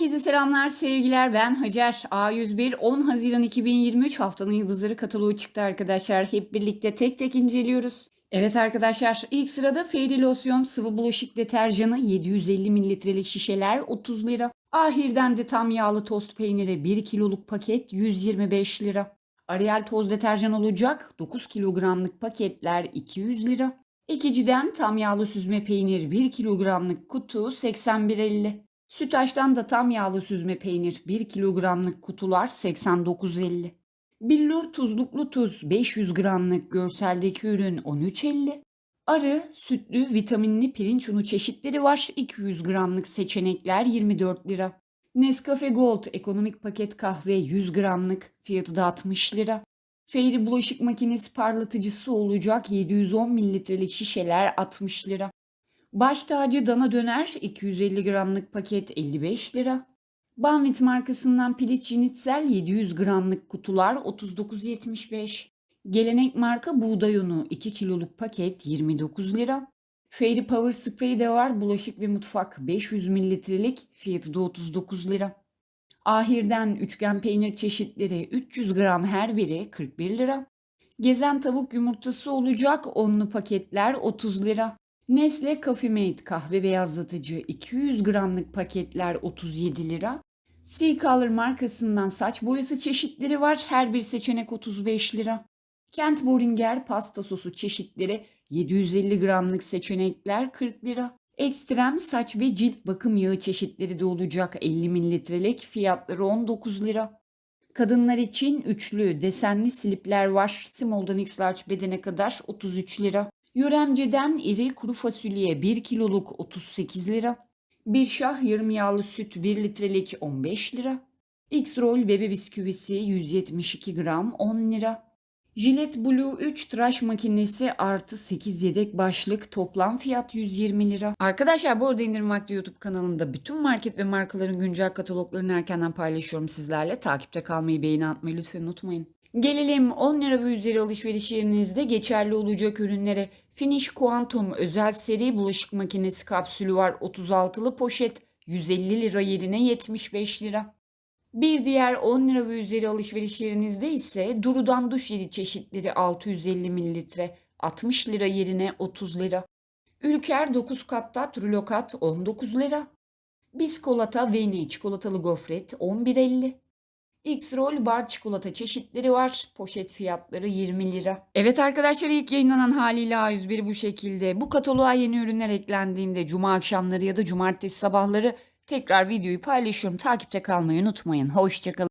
Herkese selamlar, sevgiler. Ben Hacer. A101 10 Haziran 2023 haftanın yıldızları kataloğu çıktı arkadaşlar. Hep birlikte tek tek inceliyoruz. Evet arkadaşlar, ilk sırada Fairy Lotion sıvı bulaşık deterjanı 750 mililitrelik şişeler 30 lira. Ahir'den de tam yağlı tost peyniri 1 kiloluk paket 125 lira. Ariel toz deterjan olacak 9 kilogramlık paketler 200 lira. Ekici'den tam yağlı süzme peynir 1 kilogramlık kutu 81.50. Sütaş'tan da tam yağlı süzme peynir 1 kilogramlık kutular 89.50. Billur tuzluklu tuz 500 gramlık görseldeki ürün 13.50. Arı, sütlü, vitaminli pirinç unu çeşitleri var. 200 gramlık seçenekler 24 lira. Nescafe Gold ekonomik paket kahve 100 gramlık fiyatı da 60 lira. Fairy bulaşık makinesi parlatıcısı olacak 710 mililitrelik şişeler 60 lira. Baş tacı dana döner 250 gramlık paket 55 lira. Banvit markasından piliç yinitsel 700 gramlık kutular 39.75. Gelenek marka buğday unu 2 kiloluk paket 29 lira. Fairy Power Spray de var bulaşık ve mutfak 500 mililitrelik fiyatı da 39 lira. Ahir'den üçgen peynir çeşitleri 300 gram her biri 41 lira. Gezen tavuk yumurtası olacak onlu paketler 30 lira. Nesle Coffee kahve beyazlatıcı 200 gramlık paketler 37 lira. Sea Color markasından saç boyası çeşitleri var. Her bir seçenek 35 lira. Kent Boringer pasta sosu çeşitleri 750 gramlık seçenekler 40 lira. Ekstrem saç ve cilt bakım yağı çeşitleri de olacak 50 mililitrelik fiyatları 19 lira. Kadınlar için üçlü desenli slipler var. Small'dan X large bedene kadar 33 lira. Yöremceden iri kuru fasulye 1 kiloluk 38 lira. Bir şah yarım yağlı süt 1 litrelik 15 lira. X-Roll bebe bisküvisi 172 gram 10 lira. Gillette Blue 3 tıraş makinesi artı 8 yedek başlık toplam fiyat 120 lira. Arkadaşlar bu arada indirim vakti YouTube kanalında bütün market ve markaların güncel kataloglarını erkenden paylaşıyorum sizlerle. Takipte kalmayı beğeni atmayı lütfen unutmayın. Gelelim 10 lira ve üzeri alışveriş yerinizde geçerli olacak ürünlere. Finish Quantum özel seri bulaşık makinesi kapsülü var 36'lı poşet 150 lira yerine 75 lira. Bir diğer 10 lira ve üzeri alışveriş yerinizde ise Duru'dan duş jeli çeşitleri 650 mililitre 60 lira yerine 30 lira. Ülker 9 katta Trulokat 19 lira. Biskolata Veni çikolatalı gofret 11.50. X-Roll bar çikolata çeşitleri var. Poşet fiyatları 20 lira. Evet arkadaşlar ilk yayınlanan haliyle A101 bu şekilde. Bu kataloğa yeni ürünler eklendiğinde cuma akşamları ya da cumartesi sabahları tekrar videoyu paylaşıyorum. Takipte kalmayı unutmayın. Hoşçakalın.